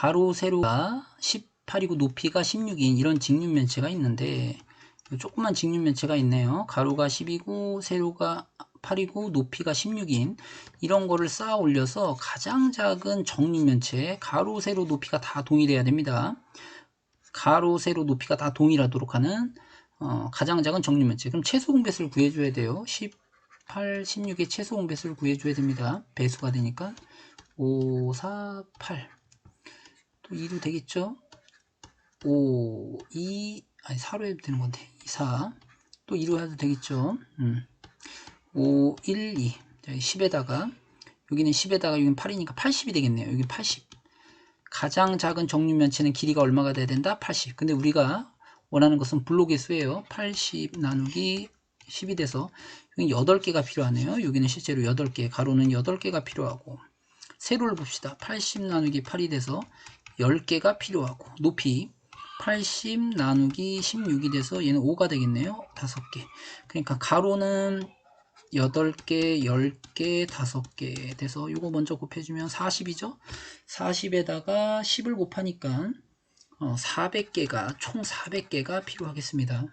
가로 세로가 18이고 높이가 16인 이런 직육면체가 있는데 조그만 직육면체가 있네요. 가로가 10이고 세로가 8이고 높이가 16인 이런 거를 쌓아 올려서 가장 작은 정육면체 가로 세로 높이가 다 동일해야 됩니다. 가로 세로 높이가 다 동일하도록 하는 어, 가장 작은 정육면체 그럼 최소 공배수를 구해줘야 돼요. 18, 16의 최소 공배수를 구해줘야 됩니다. 배수가 되니까 5, 4, 8. 또 2도 되겠죠? 5, 2, 아니 4로 해도 되는 건데 2, 4. 또 2로 해도 되겠죠? 음. 5, 1, 2. 자, 10에다가 여기는 10에다가 여기는 8이니까 80이 되겠네요. 여기 80. 가장 작은 정육면체는 길이가 얼마가 돼야 된다? 80. 근데 우리가 원하는 것은 블록의 수예요. 80 나누기 10이 돼서 여기 8개가 필요하네요. 여기는 실제로 8개, 가로는 8개가 필요하고 세로를 봅시다. 80 나누기 8이 돼서 10개가 필요하고 높이 80 나누기 16이 돼서 얘는 5가 되겠네요. 5개. 그러니까 가로는 8개, 10개, 5개 돼서 이거 먼저 곱해주면 40이죠. 40에다가 10을 곱하니까 어, 400개가 총 400개가 필요하겠습니다.